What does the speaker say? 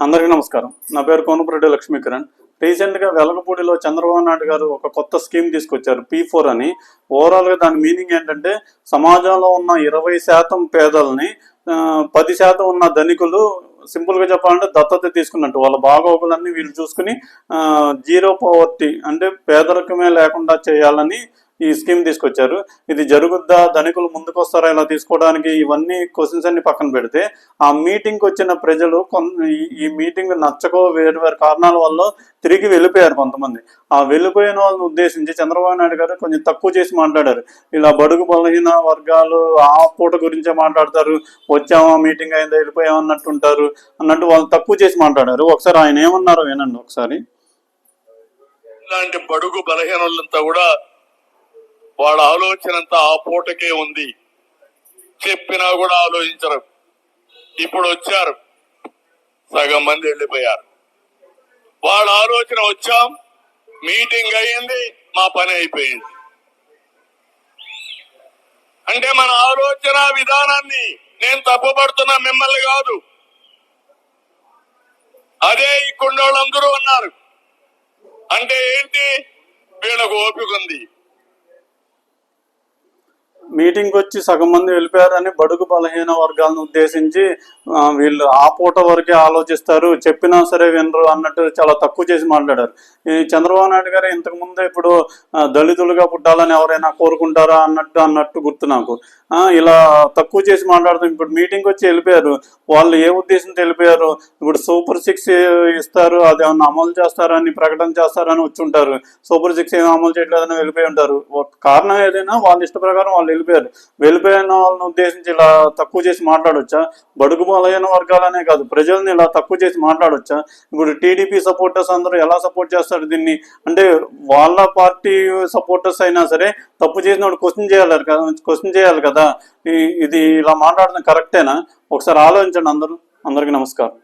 అందరికీ నమస్కారం. నా పేరు కోనపురెడ్డి లక్ష్మీకిరణ్. రీసెంట్గా వెలగపూడిలో చంద్రబాబు నాయుడు గారు ఒక కొత్త స్కీమ్ తీసుకొచ్చారు పీ ఫోర్ అని. ఓవరాల్గా దాని మీనింగ్ ఏంటంటే సమాజంలో ఉన్న ఇరవై శాతం పేదల్ని పది శాతం ఉన్న ధనికులు సింపుల్గా చెప్పాలంటే దత్తత తీసుకున్నట్టు వాళ్ళ బాగోగులన్నీ వీళ్ళు చూసుకుని జీరో పవర్టీ అంటే పేదరికమే లేకుండా చేయాలని ఈ స్కీమ్ తీసుకొచ్చారు. ఇది జరుగుద్దా? ధనికులు ముందుకు వస్తారా ఇలా తీసుకోవడానికి ఇవన్నీ క్వశ్చన్స్ అన్ని పక్కన పెడితే ఆ మీటింగ్కి వచ్చిన ప్రజలు ఈ- ఈ మీటింగ్ నచ్చకో వేరు వేరు కారణాల వల్ల తిరిగి వెళ్ళిపోయారు కొంతమంది. ఆ వెళ్ళిపోయిన వాళ్ళని ఉద్దేశించి చంద్రబాబు నాయుడు గారు కొంచెం తక్కువ చేసి మాట్లాడారు. ఇలా బడుగు బలహీన వర్గాలు ఆ పూట గురించే మాట్లాడతారు. వచ్చామా మీటింగ్ అయిందా వెళ్ళిపోయాం అన్నట్టు ఉంటారు అన్నట్టు వాళ్ళు తక్కువ చేసి మాట్లాడారు. ఒకసారి ఆయన ఏమన్నారో వినండి ఒకసారి. ఇలాంటి బడుగు బలహీనులంతా కూడా వాళ్ళ ఆలోచన అంతా ఆ పూటకే ఉంది. చెప్పినా కూడా ఆలోచించరు. ఇప్పుడు వచ్చారు. సగం మంది వెళ్ళిపోయారు. వాళ్ళ ఆలోచన వచ్చాం. మీటింగ్ అయ్యింది. మా పని అయిపోయింది. అంటే మన ఆలోచన విధానాన్ని నేను తప్పుపడుతున్నా మిమ్మల్ని కాదు. అదే ఈ కుండోళ్ళందరూ ఉన్నారు అంటే ఏంటి? వీళ్ళకు ఓపిక ఉంది. మీటింగ్ వచ్చి సగం మంది వెళ్ళిపోయారని బడుగు బలహీన వర్గాలను ఉద్దేశించి వీళ్ళు ఆ పూట వరకే ఆలోచిస్తారు. చెప్పినా సరే వినరు అన్నట్టు చాలా తక్కువ చేసి మాట్లాడారు. ఈ చంద్రబాబు నాయుడు గారు ఇంతకుముందు ఇప్పుడు దళితులుగా పుట్టాలని ఎవరైనా కోరుకుంటారా అన్నట్టు అన్నట్టు గుర్తు నాకు. ఇలా తక్కువ చేసి మాట్లాడుతాం ఇప్పుడు మీటింగ్ వచ్చి వెళ్ళిపోయారు. వాళ్ళు ఏ ఉద్దేశంతో వెళ్ళిపోయారు? ఇప్పుడు సూపర్ సిక్స్ ఇస్తారు అది ఏమన్నా అమలు చేస్తారని ప్రకటన చేస్తారని వచ్చి ఉంటారు. సూపర్ సిక్స్ ఏమీ అమలు చేయట్లేదని వెళ్ళిపోయి ఉంటారు. ఒక కారణం ఏదైనా వాళ్ళ ఇష్ట ప్రకారం వాళ్ళు వెళ్ళిపోయారు. వెళ్ళిపోయిన వాళ్ళని ఉద్దేశించి ఇలా తక్కువ చేసి మాట్లాడొచ్చా? బడుగు బలైన వర్గాలనే కాదు ప్రజల్ని ఇలా తక్కువ చేసి మాట్లాడొచ్చా? ఇప్పుడు టీడీపీ సపోర్టర్స్ అందరూ ఎలా సపోర్ట్ చేస్తారు దీన్ని? అంటే వాళ్ళ పార్టీ సపోర్టర్స్ అయినా సరే తప్పు చేసినప్పుడు క్వశ్చన్ చేయాలి కదా క్వశ్చన్ చేయాలి కదా. ఇది ఇలా మాట్లాడడం కరెక్టేనా? ఒకసారి ఆలోచించండి అందరూ. అందరికీ నమస్కారం.